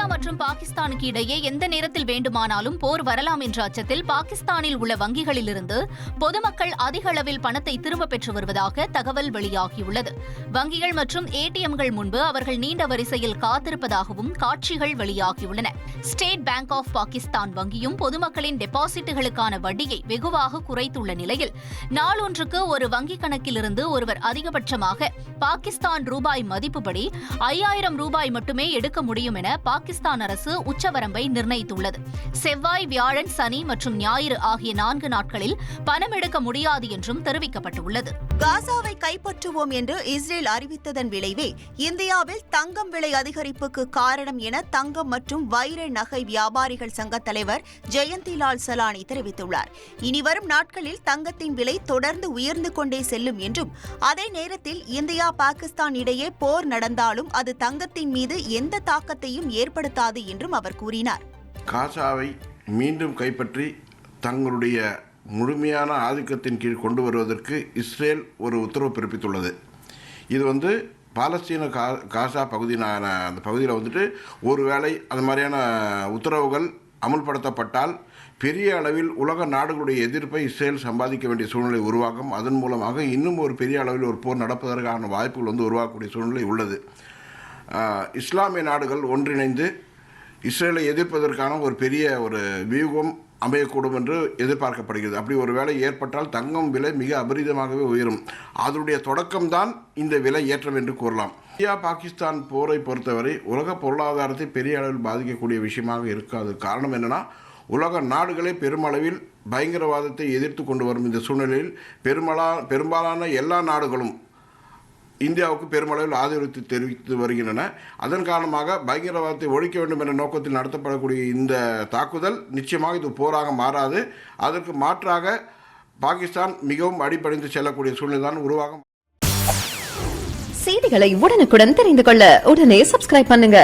India மற்றும் பாகிஸ்தானுக்கு இடையே எந்த நேரத்தில் வேண்டுமானாலும் போர் வரலாம் என்ற அச்சத்தில் பாகிஸ்தானில் உள்ள வங்கிகளிலிருந்து பொதுமக்கள் அதிக அளவில் பணத்தை திரும்பப் பெற்று வருவதாக தகவல் வெளியாகியுள்ளது. வங்கிகள் மற்றும் ஏடிஎம்கள் முன்பு அவர்கள் நீண்ட வரிசையில் காத்திருப்பதாகவும் காட்சிகள் வெளியாகியுள்ளன. ஸ்டேட் பேங்க் ஆஃப் பாகிஸ்தான் வங்கியும் பொதுமக்களின் டெபாசிட்டுகளுக்கான வட்டியை வெகுவாக குறைத்துள்ள நிலையில் நாளொன்றுக்கு ஒரு வங்கிக் கணக்கிலிருந்து ஒருவர் அதிகபட்சமாக பாகிஸ்தான் ரூபாய் மதிப்புப்படி ஐயாயிரம் ரூபாய் மட்டுமே எடுக்க முடியும் என பாகிஸ்தான் பாகிஸ்தான் அரசு உச்சவரம்பை நிர்ணயித்துள்ளது. செவ்வாய் வியாழன் சனி மற்றும் ஞாயிறு ஆகிய நான்கு நாட்களில் பணம் எடுக்க முடியாது என்றும் தெரிவிக்கப்பட்டுள்ளது. காசாவை கைப்பற்றுவோம் என்று இஸ்ரேல் அறிவித்ததன் விளைவே இந்தியாவில் தங்கம் விலை அதிகரிப்புக்கு காரணம் என தங்கம் மற்றும் வைர நகை வியாபாரிகள் சங்க தலைவர் ஜெயந்திலால் சலானி தெரிவித்துள்ளார். இனிவரும் நாட்களில் தங்கத்தின் விலை தொடர்ந்து உயர்ந்து கொண்டே செல்லும் என்றும் அதே நேரத்தில் இந்தியா பாகிஸ்தான் இடையே போர் நடந்தாலும் அது தங்கத்தின் மீது எந்த தாக்கத்தையும் ஏற்படுத்த ஏற்படுத்தாது என்றும் அவர் கூறினார். காசாவை மீண்டும் கைப்பற்றி தங்களுடைய முழுமையான ஆதிக்கத்தின் கீழ் கொண்டு வருவதற்கு இஸ்ரேல் ஒரு உத்தரவு பிறப்பித்துள்ளது. இது வந்து பாலஸ்தீன கா காசா பகுதியான அந்த பகுதியில் வந்துட்டு ஒருவேளை அந்த மாதிரியான உத்தரவுகள் அமுல்படுத்தப்பட்டால் பெரிய அளவில் உலக நாடுகளுடைய எதிர்ப்பை இஸ்ரேல் சம்பாதிக்க வேண்டிய சூழ்நிலை உருவாகும். அதன் மூலமாக இன்னும் ஒரு பெரிய அளவில் ஒரு போர் நடப்பதற்கான வாய்ப்புகள் வந்து உருவாக்கக்கூடிய சூழ்நிலை உள்ளது. இஸ்லாமிய நாடுகள் ஒன்றிணைந்து இஸ்ரேலை எதிர்ப்பதற்கான ஒரு பெரிய ஒரு வியூகம் அமையக்கூடும் என்று எதிர்பார்க்கப்படுகிறது. அப்படி ஒரு வேலை ஏற்பட்டால் தங்கம் விலை மிக அபரிதமாகவே உயரும். அதனுடைய தொடக்கம்தான் இந்த விலை ஏற்றம் என்று கூறலாம். இந்தியா பாகிஸ்தான் போரை பொறுத்தவரை உலக பொருளாதாரத்தை பெரிய அளவில் பாதிக்கக்கூடிய விஷயமாக இருக்காது. காரணம் என்னென்னா உலக நாடுகளே பெருமளவில் பயங்கரவாதத்தை எதிர்த்து கொண்டு வரும் இந்த சூழ்நிலையில் பெருமளா பெரும்பாலான எல்லா நாடுகளும் இந்தியாவுக்கு பெருமளவில் ஆதரவு தெரிவித்து வருகின்றன. அதன் காரணமாக பயங்கரவாதத்தை ஒழிக்க வேண்டும் என்ற நோக்கத்தில் நடத்தப்படக்கூடிய இந்த தாக்குதல் நிச்சயமாக இது போராக மாறாது. அதற்கு மாற்றாக பாகிஸ்தான் மிகவும் அடிப்படைந்து செல்லக்கூடிய சூழ்நிலை தான் உருவாகும். செய்திகளை உடனுக்குடன் தெரிந்து கொள்ள உடனே சப்ஸ்கிரைப் பண்ணுங்க.